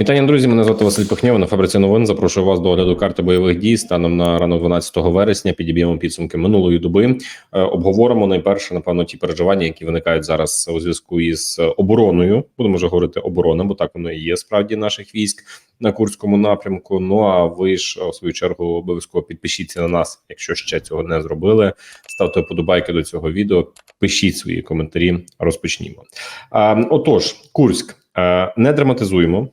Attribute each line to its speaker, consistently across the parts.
Speaker 1: Вітання, друзі. Мене звати Василь Пихнєв. На фабриці новин. Запрошую вас до огляду карти бойових дій станом на ранок 12 вересня. Підіб'ємо підсумки минулої доби. Е, обговоримо найперше, напевно, ті переживання, які виникають зараз у зв'язку із обороною. Будемо вже говорити оборона, бо так воно і є справді наших військ на курському напрямку. Ну а ви ж у свою чергу обов'язково підпишіться на нас, якщо ще цього не зробили. Ставте подобайки до цього відео. Пишіть свої коментарі. Розпочнімо. Е, отож, Курськ е, не драматизуємо.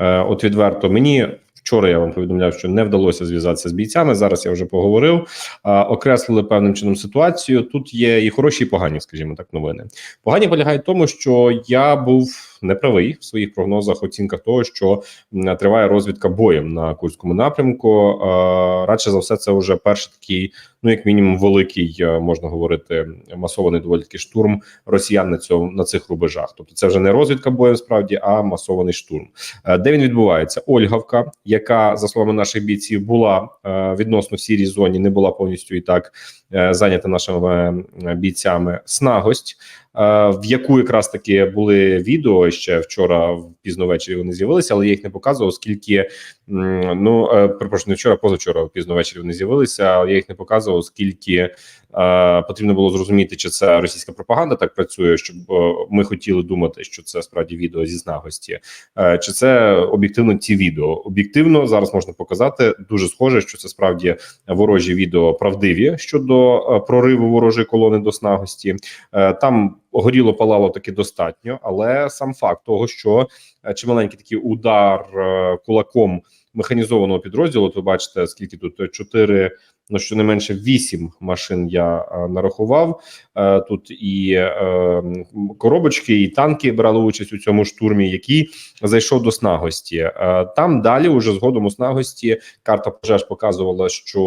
Speaker 1: Е, От відверто мені вчора я вам повідомляв, що не вдалося зв'язатися з бійцями. Зараз я вже поговорив. Е, Окреслили певним чином ситуацію. Тут є і хороші, і погані, скажімо так, новини. Погані полягають в тому, що я був неправий в своїх прогнозах, оцінках того, що триває розвідка боєм на курському напрямку. Радше за все, це вже перший такий, ну як мінімум, великий е, можна говорити, масований доволі таки штурм росіян на цьому на цих рубежах. Тобто, це вже не розвідка боєм справді, а масований штурм. Е, Де він відбувається? Ольгавка, яка за словами наших бійців була е, відносно в сірій зоні, не була повністю і так зайнята нашими е, бійцями. Снагость, е, в яку якраз таки були відео ще вчора, пізно ввечері вони з'явилися, але я їх не показував, оскільки ну е, перепрошую, не вчора, позавчора пізно ввечері вони з'явилися. але Я їх не показував, оскільки е, потрібно було зрозуміти, чи це російська пропаганда так працює, щоб е, ми хотіли думати, що це справді відео зі снагості, е, чи це об'єктивно ці відео. Об'єктивно зараз можна показати дуже схоже, що це справді ворожі відео правдиві щодо е, прориву ворожої колони до снагості. Е, Там горіло палало таки достатньо, але сам факт того, що е, чималенький такий удар е, кулаком механізованого підрозділу. Ви бачите, скільки тут Е, чотири. Ну, щонайменше вісім машин я е, нарахував. Е, тут і е, коробочки, і танки брали участь у цьому штурмі, який зайшов до снагості. Там далі, уже згодом у снагості, карта пожеж показувала, що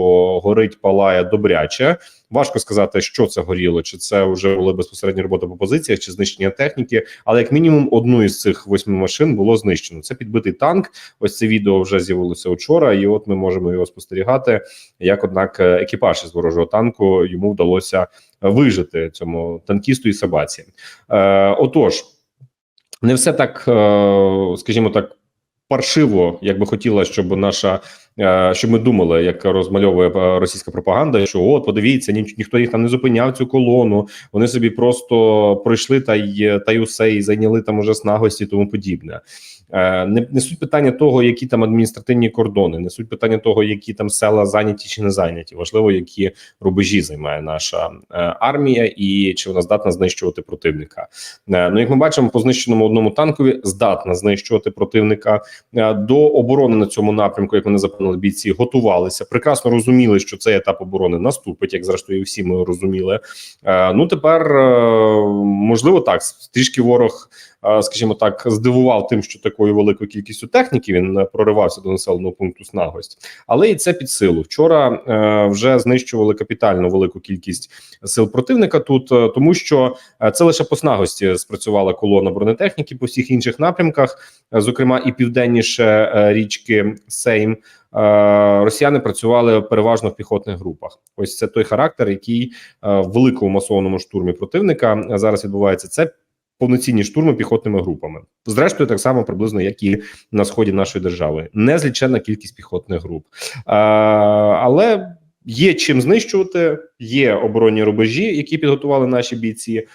Speaker 1: горить палає добряче. Важко сказати, що це горіло, чи це вже були безпосередні роботи по позиціях, чи знищення техніки. Але як мінімум одну із цих восьми машин було знищено. Це підбитий танк. Ось це відео вже з'явилося вчора, і от ми можемо його спостерігати. Як однак е, екіпаж із ворожого танку йому вдалося вижити цьому танкісту і собаці. Е, отож, не все так, е, скажімо так. Паршиво, як би хотіла, щоб наша щоб ми думали, як розмальовує е, російська пропаганда, що от подивіться, ні, ніхто їх там не зупиняв цю колону. Вони собі просто пройшли та й та й усе, і зайняли там уже снагості, тому подібне. Е, Не, суть питання того, які там адміністративні кордони, не суть питання того, які там села зайняті чи не зайняті. Важливо, які рубежі займає наша е, армія, і чи вона здатна знищувати противника. Е, Ну, як ми бачимо, по знищеному одному танкові здатна знищувати противника до оборони на цьому напрямку, як вони запевнили бійці, готувалися. Прекрасно розуміли, що цей етап оборони наступить, як зрештою всі ми розуміли. Ну тепер можливо так трішки ворог. Скажімо так, здивував тим, що такою великою кількістю техніки він е, проривався до населеного пункту Снагость, але і це під силу. Вчора е, вже знищували капітально велику кількість сил противника тут, е, тому що е, це лише по Снагості спрацювала колона бронетехніки по всіх інших напрямках, зокрема і південніше річки Сейм. Росіяни працювали переважно в піхотних групах. Ось це той характер, який в великому масованому штурмі противника зараз відбувається. Це повноцінні штурми піхотними групами. Зрештою, так само приблизно, як і на сході нашої держави, незліченна кількість піхотних груп, а, але є чим знищувати. Є оборонні рубежі, які підготували наші бійці. е,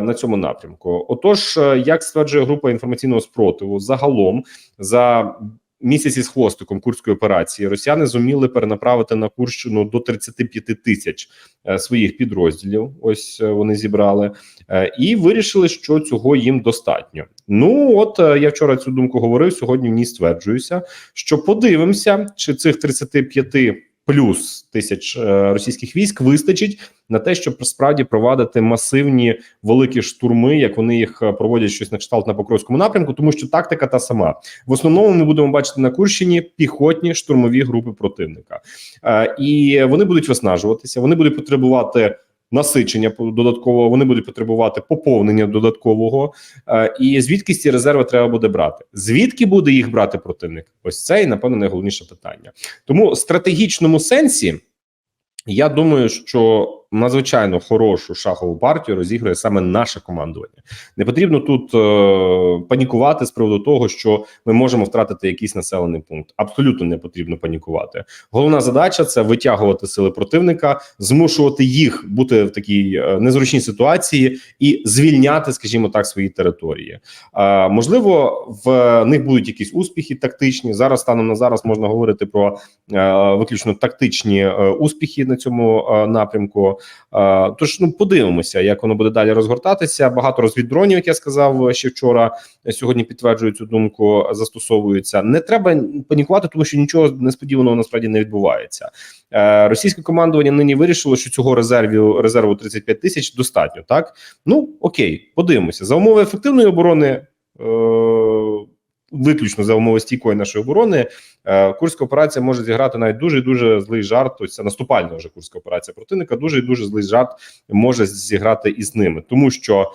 Speaker 1: На цьому напрямку, отож, е, як стверджує група інформаційного спротиву, загалом за місяці з хвостиком курської операції росіяни зуміли перенаправити на Курщину до 35 тисяч е, своїх підрозділів. Ось е, вони зібрали е, і вирішили, що цього їм достатньо. Ну от я вчора цю думку говорив. Сьогодні в ній стверджуюся, що подивимося, чи цих 35 плюс тисяч е, російських військ вистачить на те, щоб справді провадити масивні великі штурми, як вони їх е, проводять щось на кшталт на Покровському напрямку, тому що тактика та сама. В основному ми будемо бачити на Курщині піхотні штурмові групи противника, е, і вони будуть виснажуватися, вони будуть потребувати. Насичення додаткового, вони будуть потребувати поповнення додаткового, е, і звідки ці резерви треба буде брати? Звідки буде їх брати противник? Ось це і напевно найголовніше питання. Тому в стратегічному сенсі я думаю, що надзвичайно хорошу шахову партію розігрує саме наше командування. Не потрібно тут е, панікувати з приводу того, що ми можемо втратити якийсь населений пункт. Абсолютно не потрібно панікувати. Головна задача це витягувати сили противника, змушувати їх бути в такій е, незручній ситуації і звільняти, скажімо так, свої території. Е, можливо, в них будуть якісь успіхи тактичні. Зараз станом на зараз можна говорити про е, виключно тактичні е, успіхи на цьому е, напрямку. Е, Тож ну подивимося, як воно буде далі розгортатися. Багато розвіддронів, як я сказав ще вчора. Сьогодні підтверджують цю думку, застосовуються. Не треба панікувати, тому що нічого несподіваного насправді не відбувається. Е, Російське командування нині вирішило, що цього резервів резерву 35 тисяч достатньо. Так ну окей, подивимося за умови ефективної оборони. Е, Виключно за умови стійкої нашої оборони, е, курська операція може зіграти навіть дуже дуже злий жарт. Тобто це наступальна вже курська операція противника. Дуже дуже злий жарт може зіграти із ними, тому що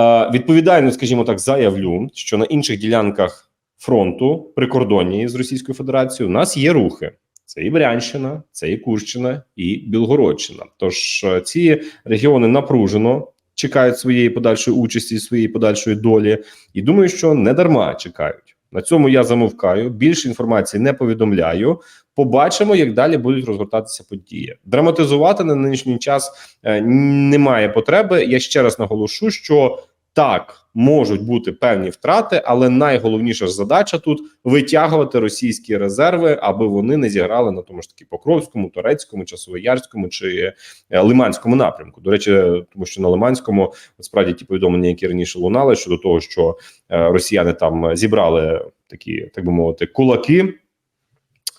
Speaker 1: е, відповідально, скажімо так, заявлю, що на інших ділянках фронту прикордонні з Російською Федерацією у нас є рухи. Це і Брянщина, це і Курщина, і Білгородщина. Тож е, ці регіони напружено чекають своєї подальшої участі, своєї подальшої долі, і думаю, що не дарма чекають. На цьому я замовкаю. Більше інформації не повідомляю. Побачимо, як далі будуть розгортатися події. Драматизувати на нинішній час е, немає потреби. Я ще раз наголошу, що так можуть бути певні втрати, але найголовніша ж задача тут витягувати російські резерви, аби вони не зіграли на тому ж таки Покровському, Турецькому, Часовоярському чи е, Лиманському напрямку. До речі, тому що на Лиманському справді ті повідомлення, які раніше лунали щодо того, що е, росіяни там зібрали такі, так би мовити, кулаки,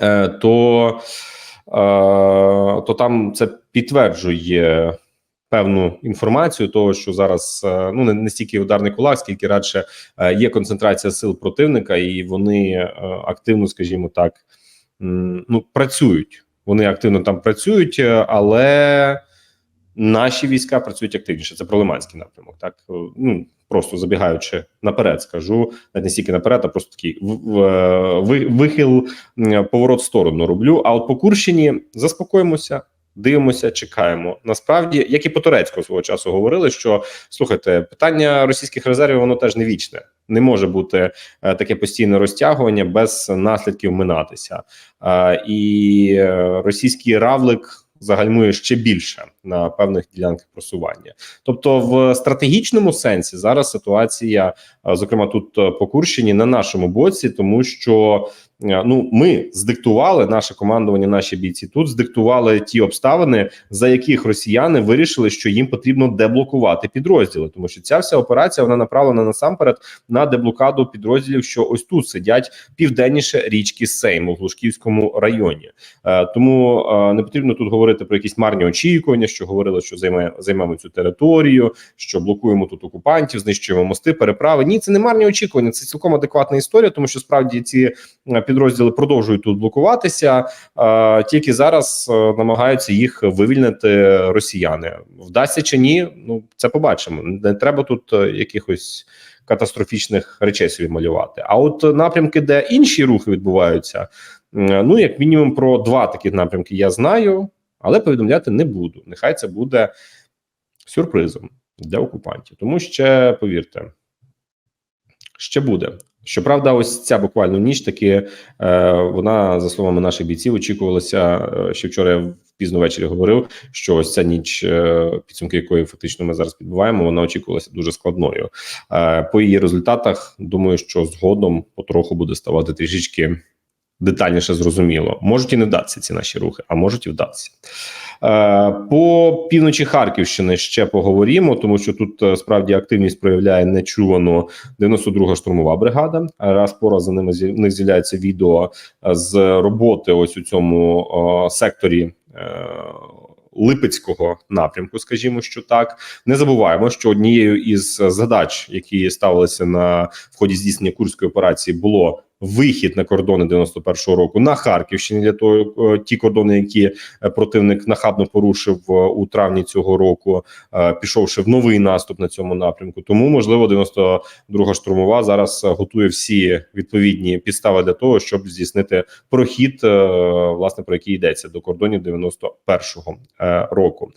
Speaker 1: е, то, то там це підтверджує певну інформацію, того що зараз е, ну не, не стільки ударний кулак, скільки радше е, є концентрація сил противника, і вони е, активно, скажімо так, ну працюють. Вони активно там працюють, але наші війська працюють активніше. Це про Лиманський напрямок. Так ну просто забігаючи наперед, скажу навіть не стільки наперед, а просто такий вихил поворот в сторону роблю. А от по Курщині заспокоїмося. Дивимося, чекаємо. Насправді, як і по турецьку свого часу говорили, що слухайте, питання російських резервів воно теж не вічне. Не може бути е, таке постійне розтягування без наслідків минатися. Е, і е, російський равлик загальмує ще більше на певних ділянках просування. Тобто, в стратегічному сенсі зараз ситуація, е, зокрема тут е, по Курщині, на нашому боці, тому що ну ми здиктували наше командування, наші бійці тут здиктували ті обставини, за яких росіяни вирішили, що їм потрібно деблокувати підрозділи, тому що ця вся операція вона направлена насамперед на деблокаду підрозділів, що ось тут сидять південніше річки Сейм у Глушківському районі. Е, тому е, не потрібно тут говорити про якісь марні очікування, що говорили, що займе займемо цю територію, що блокуємо тут окупантів, знищуємо мости, переправи. Ні, це не марні очікування, це цілком адекватна історія, тому що справді ці е, підрозділи продовжують тут блокуватися. Тільки зараз е, намагаються їх вивільнити росіяни. Вдасться чи ні? Ну це побачимо. Не треба тут е, якихось катастрофічних речей собі малювати. А от напрямки, де інші рухи відбуваються, ну як мінімум про два такі напрямки я знаю, але повідомляти не буду. Нехай це буде сюрпризом для окупантів. Тому ще повірте, ще буде. Щоправда, ось ця буквально ніч таки е, вона, за словами наших бійців, очікувалася е, ще вчора. Я пізно ввечері говорив, що ось ця ніч, е, підсумки якої фактично ми зараз підбуваємо, вона очікувалася дуже складною. По її результатах, думаю, що згодом потроху буде ставати трішечки детальніше зрозуміло. Можуть і не вдатися ці наші рухи, а можуть і вдатися. Е, По півночі Харківщини ще поговоримо, тому що тут е, справді активність проявляє нечувану 92-га штурмова бригада. Раз по раз за ними них з'являється відео е, з роботи ось у цьому секторі. Липецького напрямку, скажімо, що так, не забуваємо, що однією із задач, які ставилися на в ході здійснення курської операції, було вихід на кордони 91-го року на Харківщині для того, е, ті кордони, які е, противник нахабно порушив е, у травні цього року, пішовши в новий наступ на цьому напрямку. Тому можливо, 92-га штурмова зараз готує всі відповідні підстави для того, щоб здійснити прохід, власне про який йдеться до кордонів 91-го е, року.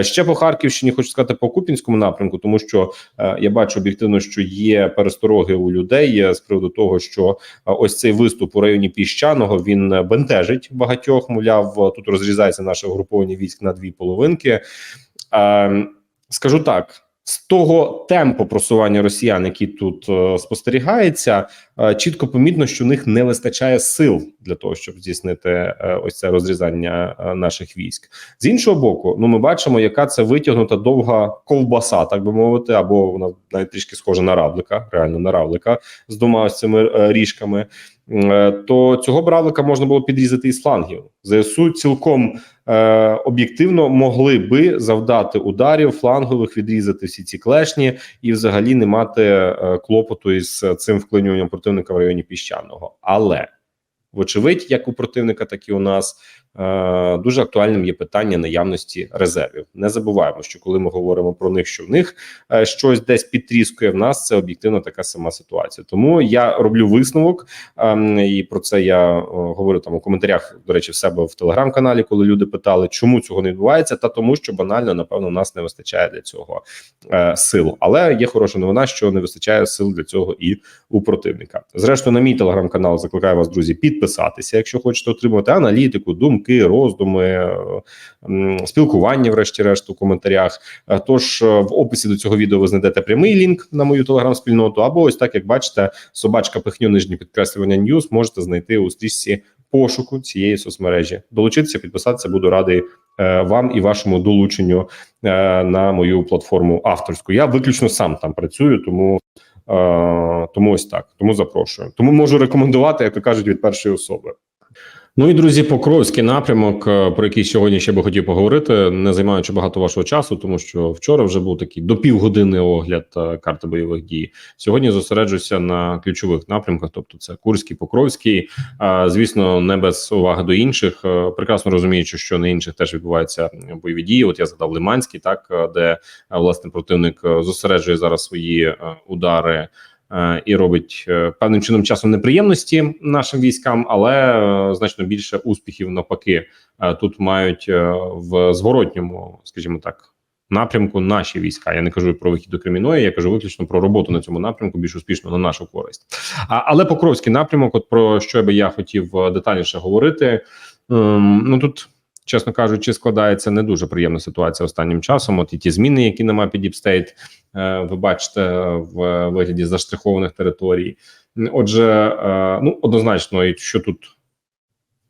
Speaker 1: Ще по Харківщині хочу сказати по Купінському напрямку, тому що я бачу об'єктивно, що є перестороги у людей з приводу того, що ось цей виступ у районі піщаного він е, бентежить багатьох. Мовляв, е, тут розрізається наше угруповання військ на дві половинки. Е, Скажу так. З того темпу просування росіян, який тут е, спостерігається, е, чітко помітно, що в них не вистачає сил для того, щоб здійснити е, ось це розрізання е, наших військ. З іншого боку, ну ми бачимо, яка це витягнута довга ковбаса, так би мовити, або вона навіть трішки схожа на равлика, реально на равлика з двома ось цими е, ріжками. Е, То цього бравлика можна було підрізати із флангів. ЗСУ цілком е, об'єктивно могли би завдати ударів флангових, відрізати всі ці клешні і взагалі не мати е, клопоту із цим вклинюванням противника в районі піщаного. Але вочевидь, як у противника, так і у нас е, дуже актуальним є питання наявності резервів. Не забуваємо, що коли ми говоримо про них, що в них е, щось десь підтріскує в нас, це об'єктивно така сама ситуація. Тому я роблю висновок, ем, і про це я е, говорю там у коментарях. До речі, в себе в телеграм-каналі, коли люди питали, чому цього не відбувається, та тому, що банально напевно у нас не вистачає для цього сил. Але є хороша новина, що не вистачає сил для цього і у противника. Зрештою, на мій телеграм-канал закликаю вас, друзі, підписатися, якщо хочете отримати аналітику, думки, роздуми, е, спілкування, врешті-решт, у коментарях. Е, Тож е, в описі до цього відео ви знайдете прямий лінк на мою телеграм-спільноту, або ось так, як бачите, собачка пихню нижнє підкреслювання Ньюс можете знайти у стрічці пошуку цієї соцмережі. Долучитися, підписатися, буду радий вам і вашому долученню на мою платформу авторську. Я виключно сам там працюю, тому. Тому ось так. Тому запрошую. Тому можу рекомендувати, як то кажуть, від першої особи. Ну і друзі, Покровський напрямок, е, про який сьогодні ще би хотів поговорити, не займаючи багато вашого часу, тому що вчора вже був такий до півгодини огляд е, карти бойових дій. Сьогодні зосереджуся на ключових напрямках, тобто це Курський, Покровський. Звісно, не без уваги до інших. Е, Прекрасно розуміючи, що на інших теж відбуваються бойові дії. От я згадав Лиманський, так де власне противник зосереджує зараз свої удари і робить е, певним чином часом неприємності нашим військам, але е, значно більше успіхів навпаки е, тут мають е, в зворотньому, скажімо так. Напрямку наші війська. Я не кажу про вихід до Креміної, я кажу виключно про роботу на цьому напрямку більш успішно на нашу користь. А, але Покровський напрямок, от про що би я хотів е, детальніше говорити. Ем, ну тут чесно кажучи, складається не дуже приємна ситуація останнім часом. От і ті зміни, які на мапі Діпстейт, е, ви бачите в вигляді заштрихованих територій. Отже, е, ну однозначно, що тут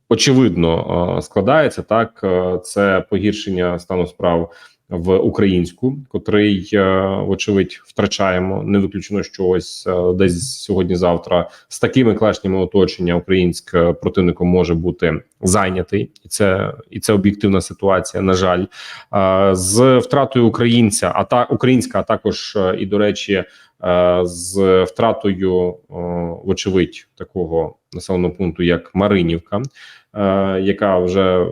Speaker 1: очевидно е, складається, так е, це погіршення стану справ. В українську, котрий е, вочевидь втрачаємо, не виключено, що ось е, десь сьогодні-завтра з такими клашнями оточення українське противником може бути зайнятий, і це і це об'єктивна ситуація. На жаль, Е, з втратою українця, а та українська, а також е, і до речі, е, з втратою, е, вочевидь, такого населеного пункту, як Маринівка, е, яка вже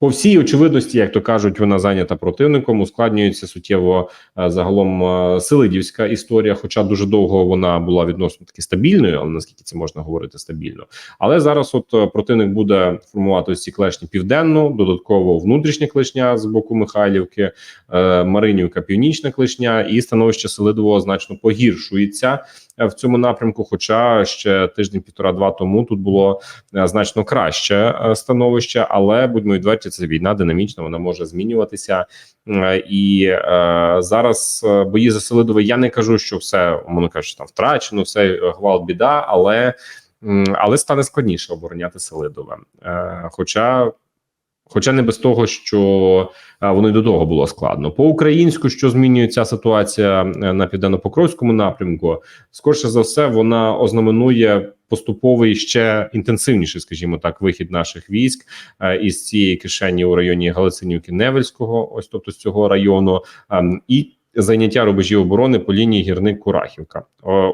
Speaker 1: по всій очевидності, як то кажуть, вона зайнята противником. Ускладнюється суттєво е, загалом е, Селидівська історія. Хоча дуже довго вона була відносно таки стабільною, але наскільки це можна говорити стабільно. Але зараз, от е, противник буде формувати ось ці клешні південну, додатково внутрішня клешня з боку Михайлівки, Маринівка, північна клешня, і становище Селидового значно погіршується в цьому напрямку. Хоча ще тиждень-півтора-два тому тут було значно краще становище, але будьмо відверті, це війна динамічна, вона може змінюватися. Е, І е, зараз е, бої за Селидове. Я не кажу, що все умовно кажучи, там втрачено, все е, гвалт біда, але але стане складніше обороняти Селидове. Е, Хоча. Хоча не без того, що воно й до того було складно по українську, що змінює ця ситуація на південно-покровському напрямку, скорше за все, вона ознаменує поступовий ще інтенсивніший, скажімо так, вихід наших військ е, із цієї кишені у районі Галицинівки Невельського, ось тобто з цього району, ем, і заняття рубежів оборони по лінії гірник Курахівка.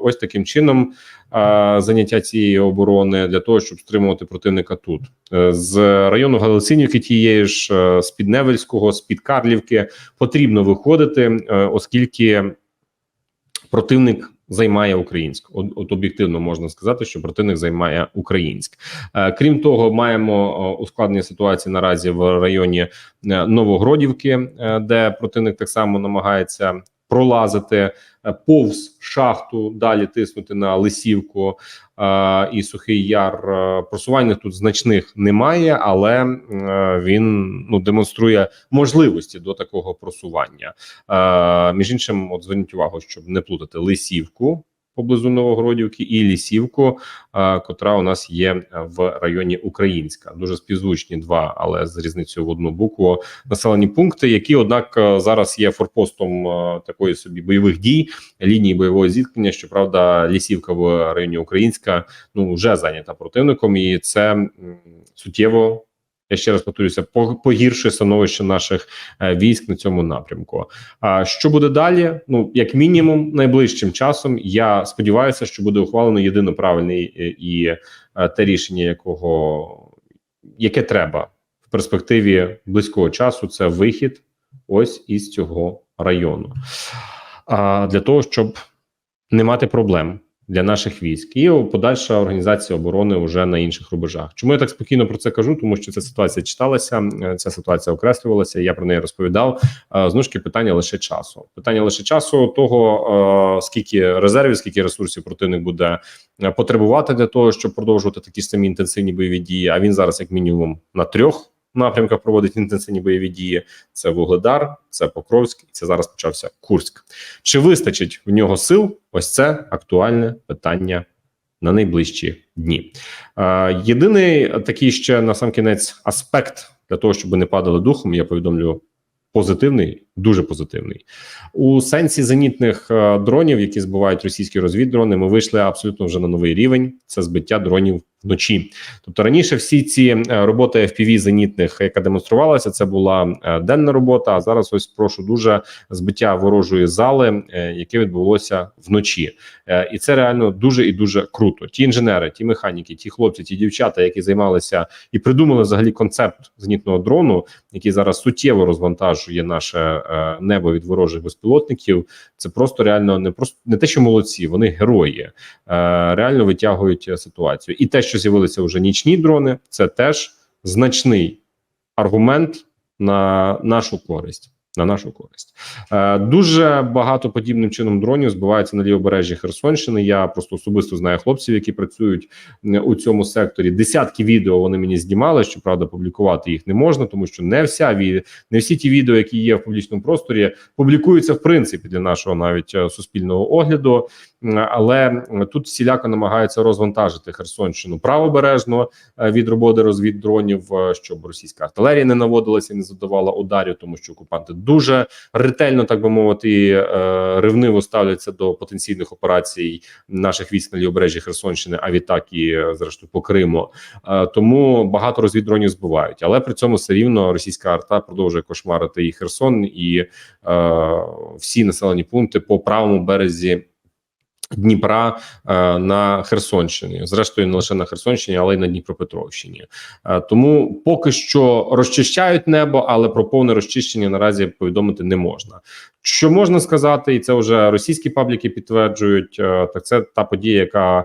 Speaker 1: Ось таким чином заняття цієї оборони для того, щоб стримувати противника тут Е, з району Галицинівки, тієї ж е, з під Невельського, з під Карлівки потрібно виходити, е, оскільки противник. Займає українську, от, от об'єктивно можна сказати, що противник займає українськ. Е, крім того, маємо е, ускладнення ситуації наразі в районі е, Новогродівки, де противник так само намагається пролазити е, повз шахту, далі тиснути на Лисівку е, і Сухий Яр. Е, Просування тут значних немає, але е, він ну демонструє можливості до такого просування. Е, між іншим, от зверніть увагу, щоб не плутати Лисівку. Поблизу Новогродівки і Лісівку, е, котра у нас є в районі Українська. Дуже співзвучні два, але з різницею в одну букву населені пункти, які, однак, е, зараз є форпостом е, такої собі бойових дій, лінії бойового зіткнення. Щоправда, лісівка в районі Українська ну вже зайнята противником, і це суттєво. Я ще раз повторюся, по- погіршує становище наших е, військ на цьому напрямку. А що буде далі? Ну як мінімум, найближчим часом я сподіваюся, що буде ухвалено єдино правильний е, і е, те рішення, якого яке треба в перспективі близького часу. Це вихід ось із цього району. А для того, щоб не мати проблем для наших військ і подальша організація оборони вже на інших рубежах. Чому я так спокійно про це кажу? Тому що ця ситуація читалася, е, ця ситуація окреслювалася. Я про неї розповідав. Е, Знову питання лише часу. Питання лише часу того, е, скільки резервів, скільки ресурсів противник буде потребувати для того, щоб продовжувати такі самі інтенсивні бойові дії. А він зараз, як мінімум, на трьох напрямках проводить інтенсивні бойові дії. Це Вугледар, це Покровськ, і це зараз почався Курськ. Чи вистачить в нього сил? Ось це актуальне питання на найближчі дні. Єдиний такий ще на сам кінець аспект для того, щоб не падали духом, я повідомлю позитивний, дуже позитивний. У сенсі зенітних е, дронів, які збивають російські розвіддрони, ми вийшли абсолютно вже на новий рівень. Це збиття дронів вночі. Тобто раніше всі ці е, роботи FPV зенітних, яка демонструвалася, це була е, денна робота. А зараз ось прошу дуже збиття ворожої зали, е, яке відбулося вночі, і це реально дуже і дуже круто. Ті інженери, ті механіки, ті хлопці, ті дівчата, які займалися і придумали взагалі концепт зенітного дрону, який зараз суттєво розвантажує наше небо від ворожих безпілотників. Це просто реально не просто не те, що молодці, вони герої реально витягують ситуацію. І те, що з'явилися вже нічні дрони, це теж значний аргумент на нашу користь. На нашу користь е, дуже багато подібним чином дронів збивається на лівобережжі Херсонщини. Я просто особисто знаю хлопців, які працюють у цьому секторі. Десятки відео вони мені знімали. Щоправда, публікувати їх не можна, тому що не вся не всі ті відео, які є в публічному просторі, публікуються в принципі для нашого навіть е, суспільного огляду. Але тут всіляко намагаються розвантажити Херсонщину правобережно е, від роботи розвіддронів, е, щоб російська артилерія не наводилася, і не задавала ударів, тому що окупанти дуже ретельно, так би мовити, е, ревниво ставляться до потенційних операцій наших військ на лівобережжі Херсонщини, а відтак і е, зрештою по Криму. Е, Тому багато розвідронів збивають, але при цьому все рівно російська арта продовжує кошмарити і Херсон, і всі населені пункти по правому березі. Дніпра е, на Херсонщині, зрештою, не лише на Херсонщині, але й на Дніпропетровщині. Е, тому поки що розчищають небо, але про повне розчищення наразі повідомити не можна. Що можна сказати, і це вже російські пабліки підтверджують. е, так це та подія, яка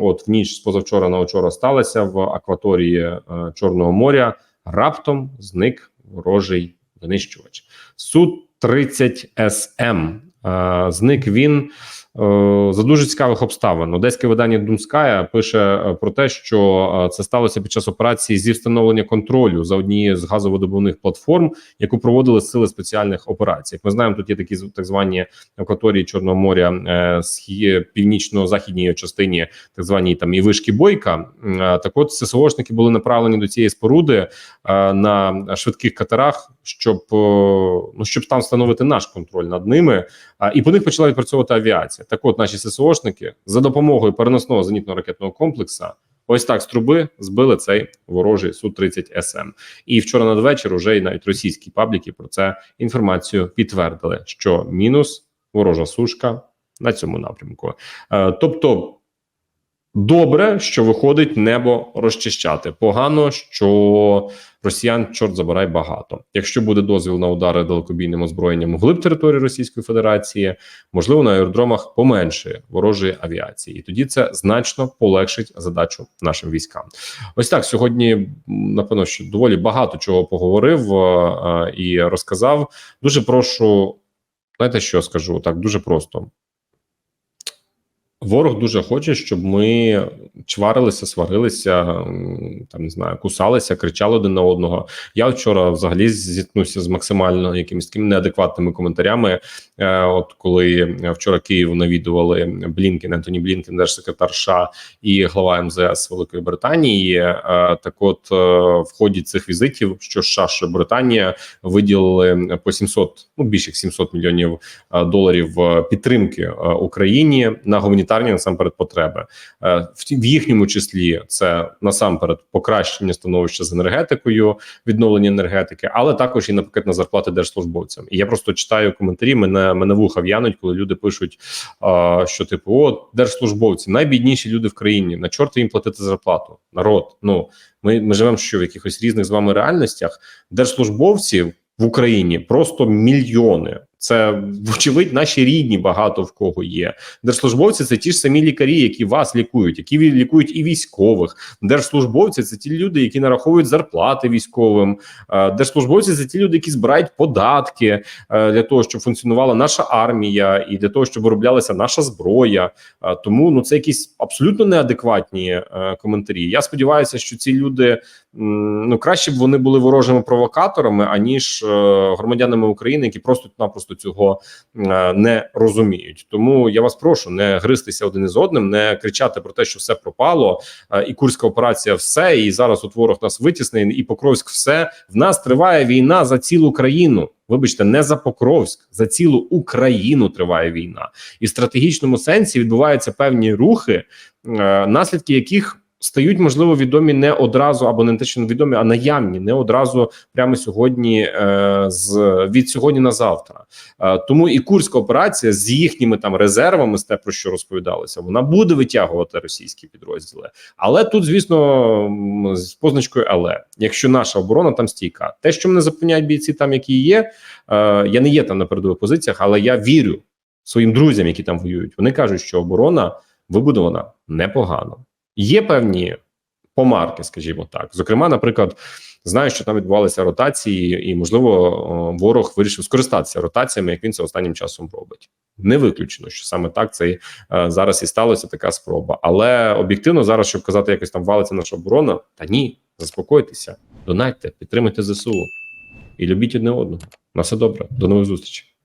Speaker 1: от в ніч з позавчора на вчора сталася в акваторії Чорного моря. Раптом зник ворожий винищувач. Су 30 СМ. Е, зник він. Е, За дуже цікавих обставин одеське видання Думская пише е, про те, що е, це сталося під час операції зі встановлення контролю за однією з газовидобувних платформ, яку проводили сили спеціальних операцій. Як Ми знаємо, тут є такі так звані акваторії Чорного моря, північно-західній частині, так звані там і вишки бойка. Так, от ССОшники були направлені до цієї споруди на швидких катерах, щоб ну щоб там встановити наш контроль над ними. А, і по них почала відпрацьовувати авіація. Так, от наші ССОшники за допомогою переносного зенітно-ракетного комплексу Ось так з труби збили цей ворожий су 30 СМ. І вчора надвечір уже і навіть російські пабліки про це інформацію підтвердили, що мінус ворожа сушка на цьому напрямку. Е, тобто. Добре, що виходить небо розчищати. Погано, що росіян чорт забирай багато. Якщо буде дозвіл на удари далекобійним озброєнням у глиб території Російської Федерації, можливо, на аеродромах поменшує ворожої авіації, і тоді це значно полегшить задачу нашим військам. Ось так сьогодні напевно, що доволі багато чого поговорив е, і розказав. Дуже прошу, знаєте, що скажу так, дуже просто. Ворог дуже хоче, щоб ми чварилися, сварилися, там не знаю, кусалися, кричали один на одного. Я вчора взагалі зіткнувся з максимально якимись такими неадекватними коментарями. Е, от коли вчора Київ навідували Блінкен, Антоні Блінкен, держсекретар США і глава МЗС Великої Британії. Е, так, от е, в ході цих візитів, що США, що Британія виділили по 700, ну більше як 700 мільйонів е, доларів е, підтримки е, Україні на гуманітарні насамперед потреби. Е, В їхньому числі це насамперед покращення становища з енергетикою, відновлення енергетики, але також і наприклад на зарплати держслужбовцям. І я просто читаю коментарі. Мене мене вуха в'януть, коли люди пишуть, що типу, о, держслужбовці найбідніші люди в країні. На чорта їм платити зарплату. Народ. Ну ми, ми живемо що в якихось різних з вами реальностях. Держслужбовців в Україні просто мільйони. Це вочевидь наші рідні багато в кого є. Держслужбовці це ті ж самі лікарі, які вас лікують, які лікують і військових. Держслужбовці це ті люди, які нараховують зарплати військовим. Е, Держслужбовці це ті люди, які збирають податки е, для того, щоб функціонувала наша армія, і для того, щоб вироблялася наша зброя. Е, Тому ну це якісь абсолютно неадекватні коментарі. Я сподіваюся, що ці люди ну краще б вони були ворожими провокаторами, аніж е, громадянами України, які просто-напросто цього е, не розуміють. Тому я вас прошу не гристися один із одним, не кричати про те, що все пропало, е, і курська операція, все, і зараз от ворог нас витіснений, і Покровськ, все в нас триває війна за цілу країну. Вибачте, не за Покровськ, за цілу Україну триває війна, і в стратегічному сенсі відбуваються певні рухи, наслідки яких стають можливо відомі не одразу, або не те, що відомі, а наявні не одразу прямо сьогодні, е, з від сьогодні на завтра. Е, тому і курська операція з їхніми там резервами, з те про що розповідалося, вона буде витягувати російські підрозділи. Але тут, звісно, з позначкою, але якщо наша оборона там стійка, те, що мене запевняють бійці, там які є, е, я не є там на передових позиціях, але я вірю своїм друзям, які там воюють. Вони кажуть, що оборона вибудована непогано. Є певні помарки, скажімо так. Зокрема, наприклад, знаю, що там відбувалися ротації, і можливо ворог вирішив скористатися ротаціями, як він це останнім часом робить. Не виключено, що саме так це і, е, зараз і сталося така спроба. Але об'єктивно зараз, щоб казати, якось там валиться наша оборона, та ні, заспокойтеся, донайте, підтримуйте ЗСУ і любіть одне одного. На все добре, до нових зустрічей.